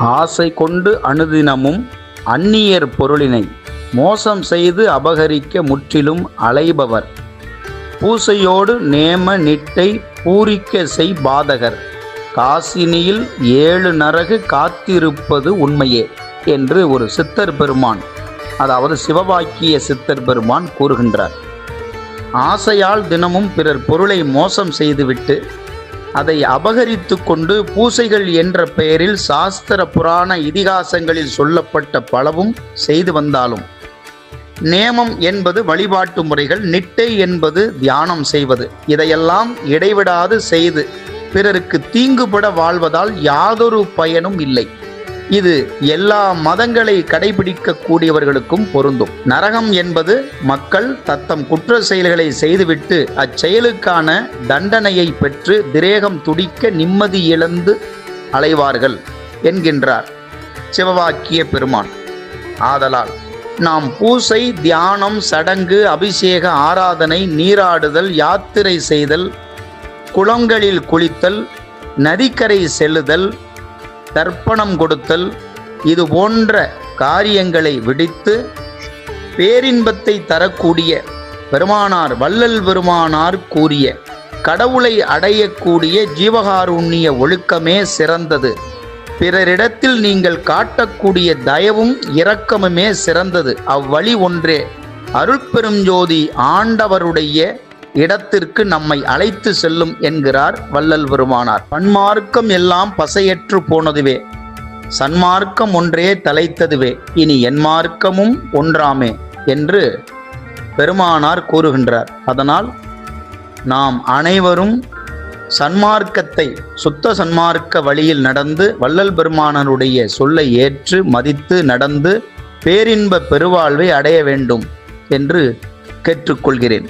ஆசை கொண்டு அனுதினமும் அந்நியர் பொருளினை மோசம் செய்து அபகரிக்க முற்றிலும் அலைபவர். பூசையோடு நேம நிட்டை பூரிக்க செய் பாதகர். காசினியில் ஏழு நரகு காத்திருப்பது உண்மையே என்று ஒரு சித்தர் பெருமான் அதாவது சிவபாக்கிய சித்தர் பெருமான் கூறுகின்றார். ஆசையால் தினமும் பிறர் பொருளை மோசம் செய்துவிட்டு அதை அபகரித்து கொண்டு பூசைகள் என்ற பெயரில் சாஸ்திர புராண இதிகாசங்களில் சொல்லப்பட்ட பலவும் செய்து வந்தாலும். நேமம் என்பது வழிபாட்டு முறைகள் நிட்டை என்பது தியானம் செய்வது. இதையெல்லாம் இடைவிடாது செய்து பிறருக்கு தீங்குபட வாழ்வதால் யாதொரு பயனும் இல்லை. இது எல்லா மதங்களை கடைபிடிக்கக்கூடியவர்களுக்கும் பொருந்தும். நரகம் என்பது மக்கள் தத்தம் குற்ற செயல்களை செய்துவிட்டு அச்செயலுக்கான தண்டனையை பெற்று திரேகம் துடிக்க நிம்மதி இழந்து அலைவார்கள் என்கின்றார் சிவவாக்கிய பெருமான். ஆதலால் நாம் பூசை தியானம் சடங்கு அபிஷேக ஆராதனை நீராடுதல் யாத்திரை செய்தல் குளங்களில் குளித்தல் நதிக்கரை செல்லுதல் தர்ப்பணம் கொடுத்தல் இது போன்ற காரியங்களை விடுத்து பேரின்பத்தை தரக்கூடிய பெருமானார் வள்ளல் பெருமானார் கூறிய கடவுளை அடையக்கூடிய ஜீவகாருண்ய ஒழுக்கமே சிறந்தது. பிறரிடத்தில் நீங்கள் காட்டக்கூடிய தயவும் இரக்கமுமே சிறந்தது. அவ்வழி ஒன்றே. அருட்பெரும் ஜோதி ஆண்டவருடைய இடத்திற்கு நம்மை அழைத்து செல்லும் என்கிறார் வள்ளல் பெருமானார். பன்மார்க்கம் எல்லாம் பசையற்று போனதுவே சன்மார்க்கம் ஒன்றே தலைத்ததுவே இனி என் மார்க்கமும் ஒன்றாமே என்று பெருமானார் கூறுகின்றார். அதனால் நாம் அனைவரும் சன்மார்க்கத்தை சுத்த சன்மார்க்க வழியில் நடந்து வள்ளல் பெருமானருடைய சொல்லை ஏற்று மதித்து நடந்து பேரின்ப பெருவாழ்வை அடைய வேண்டும் என்று கேட்டுக்கொள்கிறேன்.